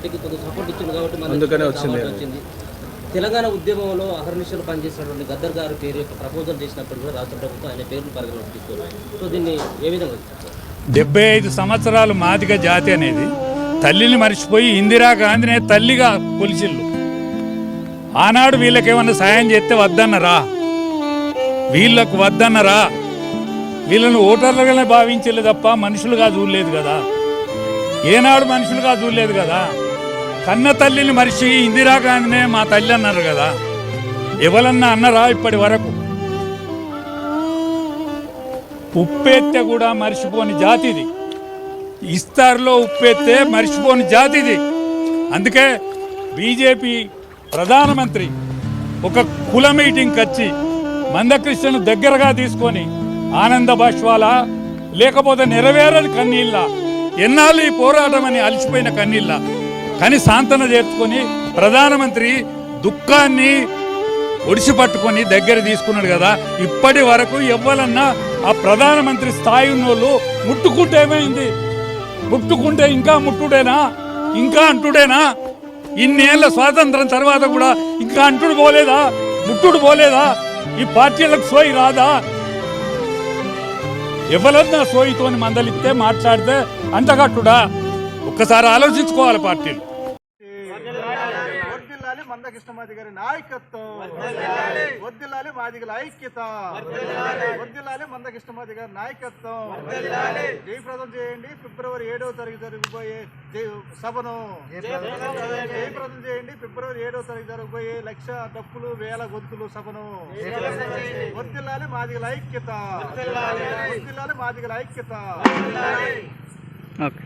పార్టీకి కొంత సపోర్ట్ ఇచ్చింది కాబట్టి అందుకనే వచ్చింది. తెలంగాణ ఉద్యమంలో అహర్నిశలు పనిచేసినటువంటి గద్దర్ గారి పేరు యొక్క ప్రపోజల్ చేసినప్పుడు కూడా రాష్ట్ర ప్రభుత్వం ఆయన పేరును పరిగణలోకి తీసుకోవాలి సో దీన్ని ఏ విధంగా డెబ్బై ఐదు సంవత్సరాలు మాదిక జాతి అనేది తల్లిని మర్చిపోయి ఇందిరా ఇందిరాగాంధీనే తల్లిగా కొలిచిల్లు ఆనాడు వీళ్ళకేమన్నా సాయం చేస్తే వద్దన్న వద్దన్నరా వీళ్ళకు వద్దన్నరా వీళ్ళని ఓటర్లుగానే భావించలేదు తప్ప మనుషులుగా చూడలేదు కదా. ఏనాడు మనుషులుగా చూడలేదు కదా. కన్న తల్లిని మరిచి ఇందిరాగాంధీనే మా తల్లి అన్నారు కదా. ఎవరన్నా అన్నరా ఇప్పటి వరకు? ఉప్పెత్తే కూడా మర్చిపోని జాతిది. ఇస్తార్లో ఉప్పెత్తే మర్చిపోని జాతిది. అందుకే బీజేపీ ప్రధానమంత్రి ఒక కుల మీటింగ్కి వచ్చి మందకృష్ణను దగ్గరగా తీసుకొని ఆనంద బాష్వాల లేకపోతే నెరవేరని కన్నీళ్ళ ఎన్నాళ్ళు ఈ పోరాటం అని అలసిపోయిన కన్నీళ్ళ. కానీ సాంతన చేర్చుకొని ప్రధానమంత్రి దుఃఖాన్ని ఒడిసి పట్టుకొని దగ్గర తీసుకున్నాడు కదా ఇప్పటి వరకు ఎవ్వరన్నా ఆ ప్రధానమంత్రి స్థాయి ఉన్నోళ్ళు ముట్టుకుంటే ఏమైంది? ముట్టుకుంటే ఇంకా ముట్టుడేనా? ఇంకా అంటుడేనా? ఇన్నేళ్ళ స్వాతంత్రం తర్వాత కూడా ఇంకా అంటుడు పోలేదా? ముట్టుడు పోలేదా? ఈ పార్టీలకు సోయి రాదా? ఎవరన్నా సోయితోని మందలిస్తే మాట్లాడితే అంటగట్టుడా ఒక్కసారి ఆలోచించుకోవాలి పార్టీలు. మందకృష్ణమాది గారి నాయకత్వం వర్దిల్లాలి మాదిగల ఐక్యత. వర్దిల్లాలి మందకృష్ణమాది గారి నాయకత్వం. జయప్రదం చేయండి. ఫిబ్రవరి ఏడవ తారీఖు జరగబోయే సభను. జయప్రదం చేయండి. ఫిబ్రవరి ఏడవ తారీఖు జరగబోయే లక్ష డప్పులు వేల గొంతులు సభను. వర్దిల్లాలి మాదిగల ఐక్యత. వర్దిల్లాలి మాదిగల ఐక్యత. ఓకే.